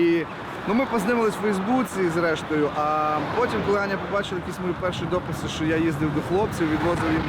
І ну, ми познайомились в Фейсбуці зрештою, а потім, коли Аня побачила якісь мої перші дописи, що я їздив до хлопців, відвозив їм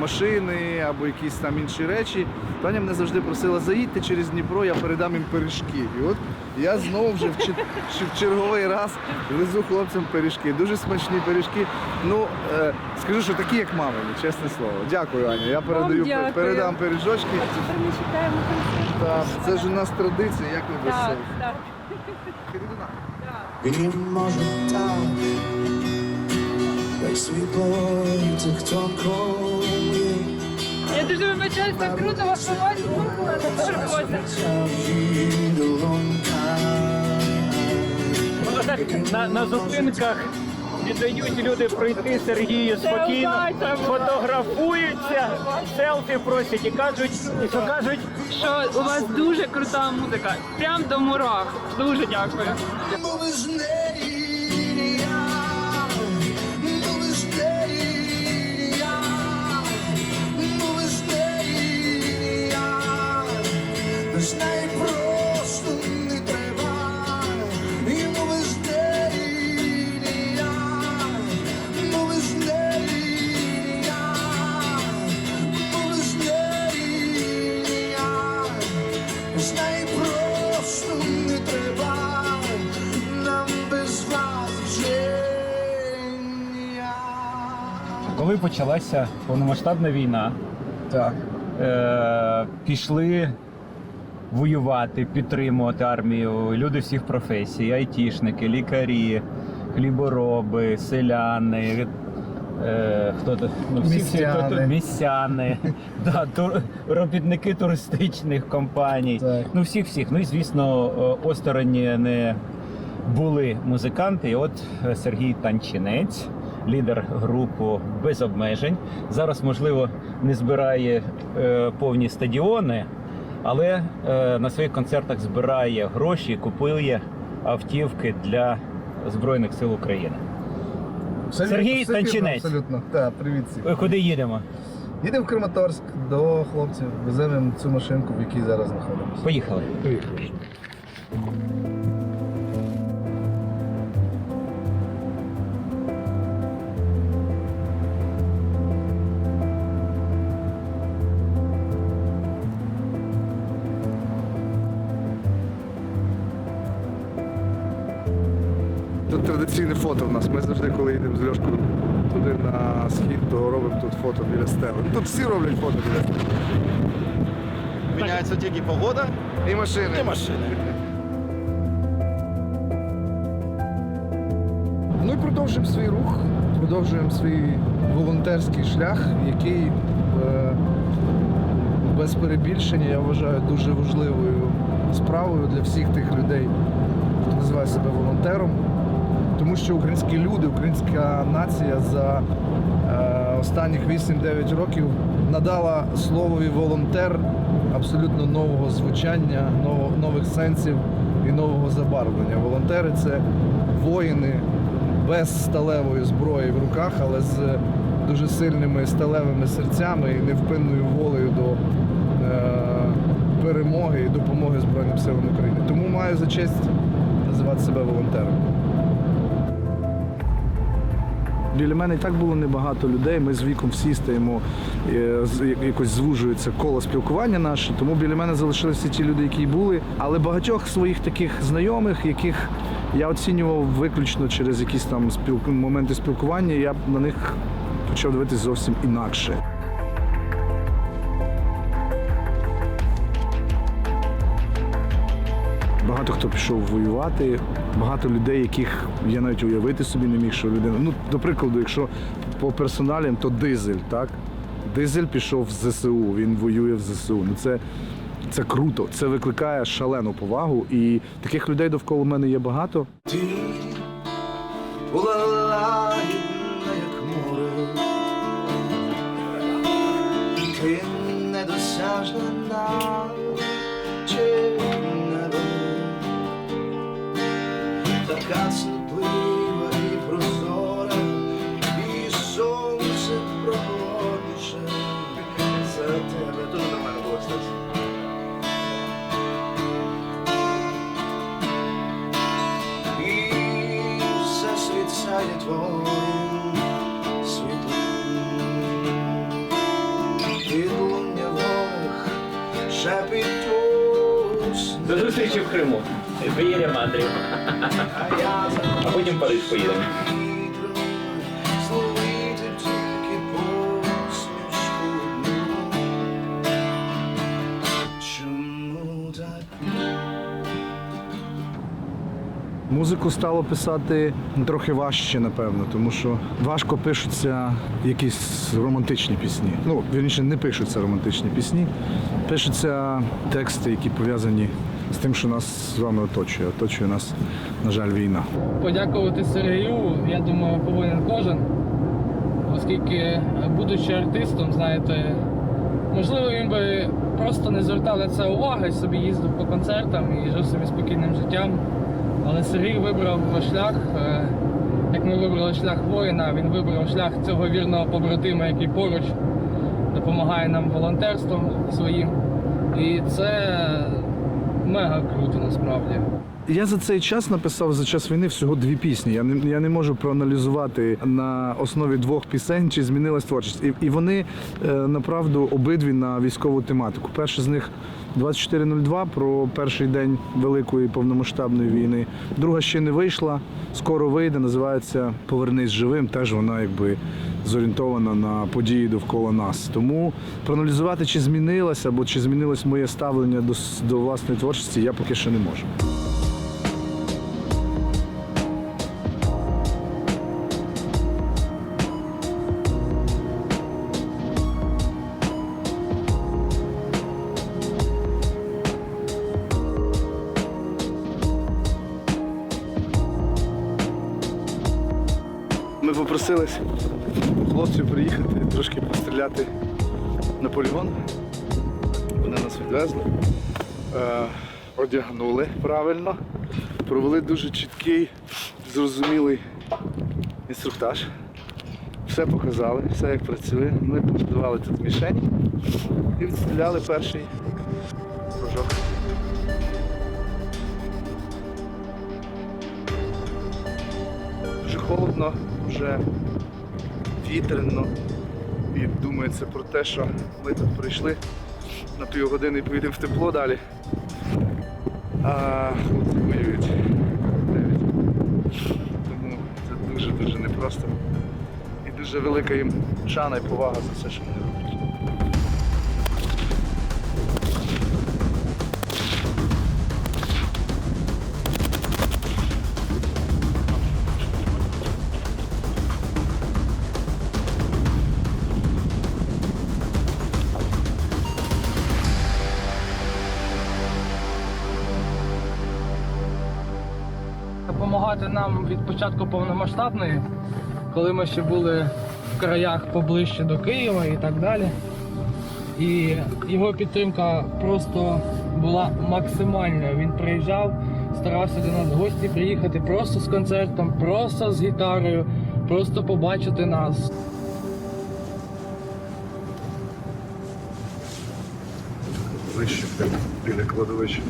машини або якісь там інші речі, то Аня мене завжди просила заїдьте через Дніпро, я передам їм пиріжки. І от я знову вже в, чер- в черговий раз везу хлопцям пиріжки. Дуже смачні пиріжки. Ну, е, скажу, що такі, як мамині, чесне слово. Дякую, Аня. Я передаю, дякую. передам пиріжочки. Тепер ми чекаємо концерт. Так, це ж у нас традиція, як не без Так, цього. так. Він може так, як світло тих тонкої, Я дуже вибачаюсь, так круто вас її долонька. Ну, так, на, на зупинках не дають люди пройти Сергію спокійно, фотографуються, селфі просять і кажуть, і що кажуть, Що у вас дуже крута музика. Прям до мурах. Дуже дякую. Почалася повномасштабна війна, Так. е, пішли воювати, підтримувати армію, люди всіх професій, айтішники, лікарі, хлібороби, селяни. Е, хто то ну, всі, всі, хто- містяни, да, тур, робітники туристичних компаній. Так. Ну всіх всіх. Ну і звісно, е, осторонні не були музиканти. І от е, Сергій Танчинець, лідер групи без обмежень. Зараз, можливо, не збирає е, повні стадіони, але е, на своїх концертах збирає гроші, купує автівки для Збройних сил України. Все Сергій все Танчинець. Абсолютно. Так, привіт всім. Е, Куди їдемо? Їдемо в Краматорськ до хлопців, веземо їм цю машинку, в якій зараз знаходимося. Поїхали. Поїхали. Фото в нас. Ми завжди, коли йдемо з Льошкою туди на схід, то робимо тут фото біля стели. Тут всі роблять фото біля стели. Міняється тільки погода І машини. і машини. Ну і продовжуємо свій рух, продовжуємо свій волонтерський шлях, який е, без перебільшення я вважаю дуже важливою справою для всіх тих людей, хто називає себе волонтером. Тому що українські люди, українська нація за е, останніх 8-9 років надала словові волонтер абсолютно нового звучання, нових сенсів і нового забарвлення. Волонтери це воїни без сталевої зброї в руках, але з дуже сильними сталевими серцями і невпинною волею до е, перемоги і допомоги Збройним силам України. Тому маю за честь називати себе волонтером. Біля мене і так було небагато людей. Ми з віком всі стаємо, е, якось звужується коло спілкування наше. Тому біля мене залишилися ті люди, які були. Але багатьох своїх таких знайомих, яких я оцінював виключно через якісь там спілку... моменти спілкування, я на них почав дивитися зовсім інакше. Багато хто пішов воювати, багато людей, яких я навіть уявити собі не міг, що людина. Ну, до прикладу, якщо по персоналям, то дизель, так? Дизель пішов в ЗСУ, він воює в ЗСУ. Ну це, це круто, це викликає шалену повагу. І таких людей довкола мене є багато. Ти була лагідна, як море, ти недосяжна твоїм світлом. Підлуння вогних шепіт До зустрічі в Криму. Приїдемо, Андрій. а потім Париж поїдемо. Музику стало писати трохи важче, напевно, тому що важко пишуться якісь романтичні пісні. Ну, вірніше, не пишуться романтичні пісні, пишуться тексти, які пов'язані з тим, що нас з вами оточує. Оточує нас, на жаль, війна. Подякувати Сергію, я думаю, повинен кожен, оскільки, будучи артистом, знаєте, можливо, він би просто не звертав на це уваги, собі їздив по концертам і жив собі спокійним життям. Але Сергій вибрав шлях, е, як ми вибрали шлях воїна, він вибрав шлях цього вірного побратима, який поруч допомагає нам волонтерством своїм. І це мега круто насправді. Я за цей час написав за час війни всього дві пісні. Я не, я не можу проаналізувати на основі двох пісень, чи змінилась творчість. І, і вони е, направду обидві на військову тематику. Перша з них 2402 про перший день великої повномасштабної війни. Друга ще не вийшла, скоро вийде. Називається Повернись живим. Теж вона якби зорієнтована на події довкола нас. Тому проаналізувати, чи змінилася або чи змінилось моє ставлення до, до власної творчості, я поки що не можу. Ми попросили хлопців приїхати трошки постріляти на полігон. Вони нас відвезли, е, одягнули правильно, провели дуже чіткий, зрозумілий інструктаж. Все показали, все як працює. Ми побудували тут мішень і відстріляли перший кружок. Вже холодно, вже вітряно. І думається про те, що ми тут прийшли на півгодини і поїдемо в тепло далі. А хлопці. Тому це дуже-дуже непросто. І дуже велика їм шана і повага за все, що вони роблять. Допомагати нам від початку повномасштабної, коли ми ще були в краях поближче до Києва і так далі. І його підтримка просто була максимальною. Він приїжджав, старався до нас в гості приїхати просто з концертом, просто з гітарою, просто побачити нас. Вище біля кладовища.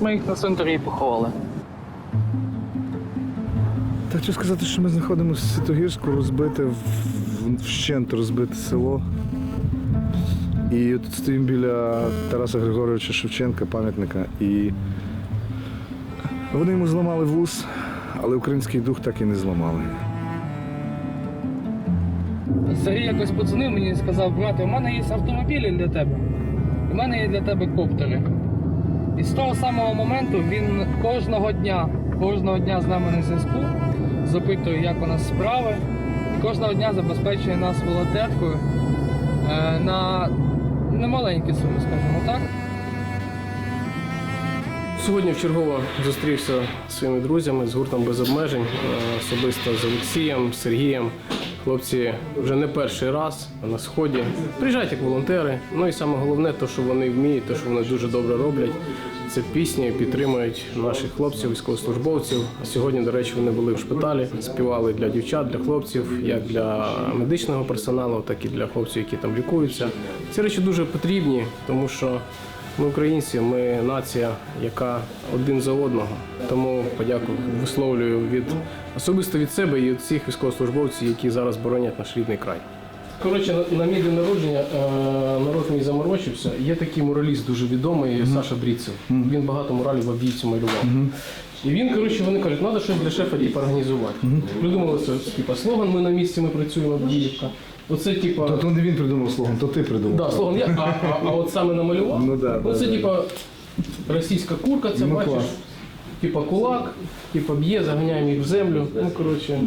Ми їх на центрі поховали. Так хочу сказати, що ми знаходимося в Святогірську, розбите вщент розбите село. І тут стоїмо біля Тараса Григоровича Шевченка, пам'ятника. І вони йому зламали вуз, але український дух так і не зламали. Сергій якось подзвонив мені і сказав, брате, у мене є автомобілі для тебе. У мене є для тебе коптери. І з того самого моменту він кожного дня, кожного дня з нами на зв'язку, запитує, як у нас справи. Кожного дня забезпечує нас волонтеркою е, на немаленькі суми, скажімо так. Сьогодні вчергово зустрівся зі своїми друзями з гуртом без обмежень, е, особисто з Олексієм, Сергієм. Хлопці вже не перший раз на сході. Приїжджають як волонтери. Ну і саме головне, те, що вони вміють, те, що вони дуже добре роблять. Це пісні підтримують наших хлопців, військовослужбовців. Сьогодні, до речі, вони були в шпиталі, співали для дівчат, для хлопців, як для медичного персоналу, так і для хлопців, які там лікуються. Ці речі дуже потрібні, тому що Ми українці, ми нація, яка один за одного. Тому подяку висловлюю від особисто від себе і від всіх військовослужбовців, які зараз боронять наш рідний край. Коротше, на, на мій день народження е, народ мій заморочився. Є такий мураліст дуже відомий Саша Бріцев. Він багато муралів в Авдіївці малював. І він, коротше, вони кажуть, треба щось для шефа типу, організувати. Придумали це, типу, слоган Ми на місці, ми працюємо Авдіївка. Оце, типа. То, то не він придумав слоган, то ти придумав. Да, слоган я, а, а, а от саме намалював. Ну да, да, це да. типа російська курка, це Ну, бачиш. клас. Типа кулак, типа б'є, заганяємо їх в землю. Ну, коротше,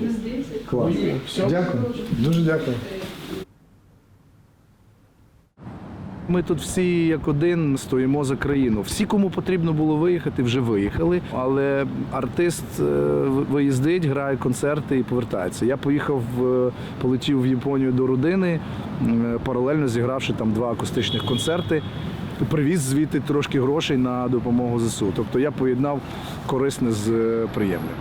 Клас. воюємо. Все. Дякую. Дуже дякую. Ми тут всі як один стоїмо за країну. Всі, кому потрібно було виїхати, вже виїхали. Але артист е, виїздить, грає концерти і повертається. Я поїхав, е, полетів в Японію до родини, е, паралельно зігравши там два акустичних концерти. Привіз звідти трошки грошей на допомогу ЗСУ. Тобто я поєднав корисне з приємним.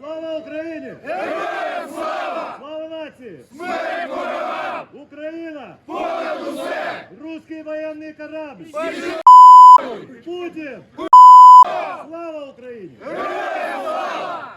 Слава Україні! Героям слава! Слава нації! Смерть ворогам! Україна! Понад усе! Руський воєнний корабль! Путін! Слава Україні! Героям слава!